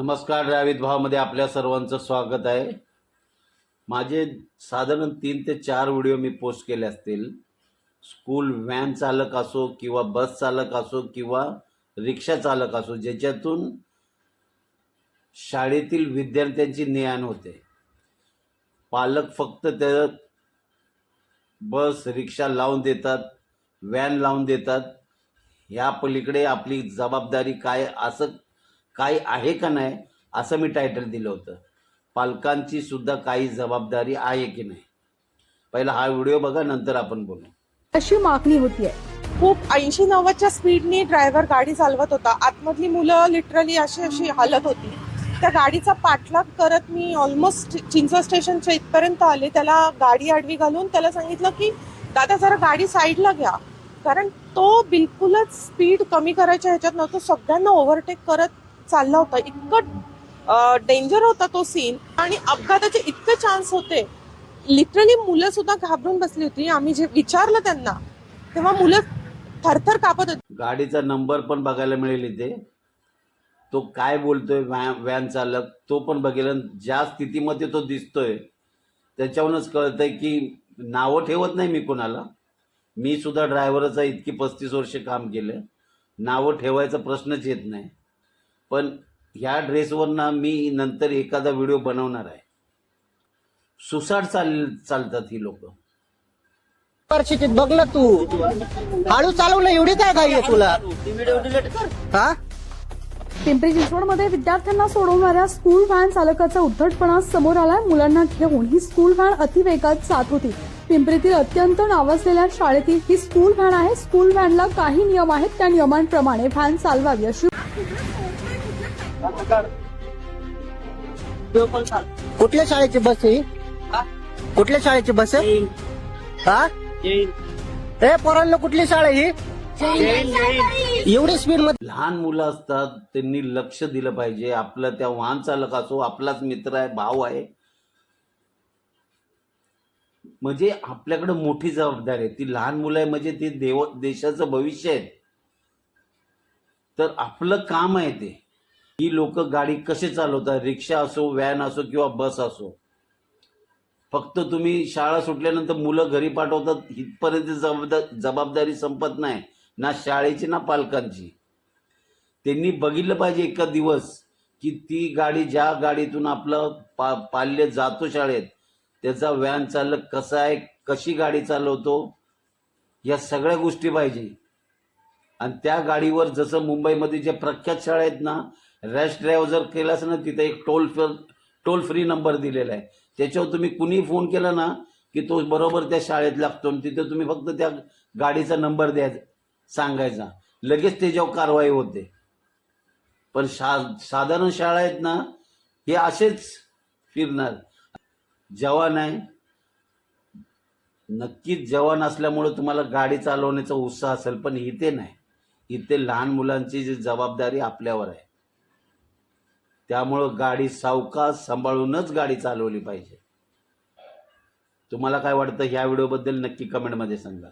नमस्कार द्रावित भावमध्ये आपल्या सर्वांचं स्वागत आहे. माझे साधारण तीन ते चार व्हिडिओ मी पोस्ट केले असतील. स्कूल व्हॅन चालक असो किंवा बस चालक असो किंवा रिक्षा चालक असो ज्याच्यातून शाळेतील विद्यार्थ्यांची ने आण होते. पालक फक्त त्या बस रिक्षा लावून देतात व्हॅन लावून देतात. ह्या पलीकडे आपली जबाबदारी काय असं काय आहे का नाही असं मी टायटल दिलं होतं. पालकांची सुद्धा काही जबाबदारी आहे की नाही? पहिला हा व्हिडिओ बघा नंतर आपण बोलू. अशी मागणी होतीये. खूप ऐंशी नव्वदच्या स्पीडने ड्रायव्हर गाडी चालवत होता. आतमधली मुलं लिटरली अशी अशी हालत होती. त्या गाडीचा पाठलाग करत मी ऑलमोस्ट चिंचवड स्टेशनच्या इथपर्यंत आले. त्याला गाडी आडवी घालून त्याला सांगितलं की दादा जरा गाडी साईडला घ्या. कारण तो बिलकुलच स्पीड कमी करायच्या ह्याच्यात नव्हतं. सगळ्यांना ओव्हरटेक करत चालला होता. इतकं डेंजर होता तो सीन आणि अपघाताचे इतके चान्स होते. लिटरली मुलं सुद्धा घाबरून बसली होती. आम्ही जे विचारलं त्यांना तेव्हा मुलं थरथर कापत होती. गाडीचा नंबर पण बघायला मिळेल इथे. तो काय बोलतोय व्हॅन चालक तो पण बघेल. ज्या स्थितीमध्ये तो दिसतोय त्याच्यावरूनच कळतंय की नावं ठेवत नाही मी कोणाला. मी सुद्धा ड्रायव्हरचा इतकी पस्तीस वर्ष काम केलं. नावं ठेवायचा प्रश्नच येत नाही. पण ह्या ड्रेसवरनं मी नंतर एखादा व्हिडिओ बनवणार आहे. सुसाट चाल चालतात ही लोक. परिस्थितीत बघ ना तू. हळू चालवणं एवढी काय घाई आहे तुला. हा? पिंपरी चिंचवडमध्ये विद्यार्थ्यांना सोडवणाऱ्या स्कूल व्हॅन चालकाचा उद्धटपणा समोर आलाय. मुलांना घेऊन ही स्कूल व्हॅन अतिवेगात जात होती. पिंपरीतील अत्यंत नावाजलेल्या शाळेतील ही स्कूल व्हॅन आहे. स्कूल व्हॅनला काही नियम आहेत. त्या नियमांप्रमाणे व्हॅन चालवावी अशी कुठल्या शाळेची बस आहे ही? कुठल्या शाळेची बस आहे? हा? ए पोरांना कुठली शाळा आहे ही एवढी स्पीडमध्ये लहान मुलं असतात त्यांनी लक्ष दिलं पाहिजे. आपलं त्या वाहन चालक असो आपलाच मित्र आहे भाऊ आहे. म्हणजे आपल्याकडे मोठी जबाबदारी आहे. ती लहान मुलं आहे म्हणजे ती देव देशाचं भविष्य आहे. तर आपलं काम आहे ते. ही लोक गाडी कसे चालवतात? रिक्षा असो व्हॅन असो किंवा बस असो. फक्त तुम्ही शाळा सुटल्यानंतर मुलं घरी पाठवतात इथपर्यंत जबाबदार जबाबदारी संपत नाही. ना शाळेची ना पालकांची. त्यांनी बघितलं पाहिजे एका दिवस की ती गाडी ज्या गाडीतून आपलं पा पाल्य जातो शाळेत त्याचा व्हॅन चालक कसा आहे कशी गाडी चालवतो या सगळ्या गोष्टी पाहिजे. आणि त्या गाडीवर जसं मुंबईमध्ये जे प्रख्यात शाळा आहेत ना रॅश ड्राईव्ह जर केलास ना तिथे एक टोल टोल फ्री नंबर दिलेला आहे. त्याच्यावर तुम्ही कुणी फोन केला ना की तो बरोबर त्या शाळेत लागतो. आणि तिथे तुम्ही फक्त त्या गाडीचा नंबर द्यायचा सांगायचा. लगेच त्याच्यावर कारवाई होते. पण शा साधारण शाळा आहेत ना हे असेच फिरणार. जवान आहे. नक्कीच जवान असल्यामुळे तुम्हाला गाडी चालवण्याचा उत्साह असेल पण इथे नाही. इथे लहान मुलांची जी जबाबदारी आपल्यावर आहे. त्यामुळं गाडी सावकाश सांभाळूनच गाडी चालवली पाहिजे. तुम्हाला काय वाटतं ह्या व्हिडिओबद्दल नक्की कमेंटमध्ये सांगा.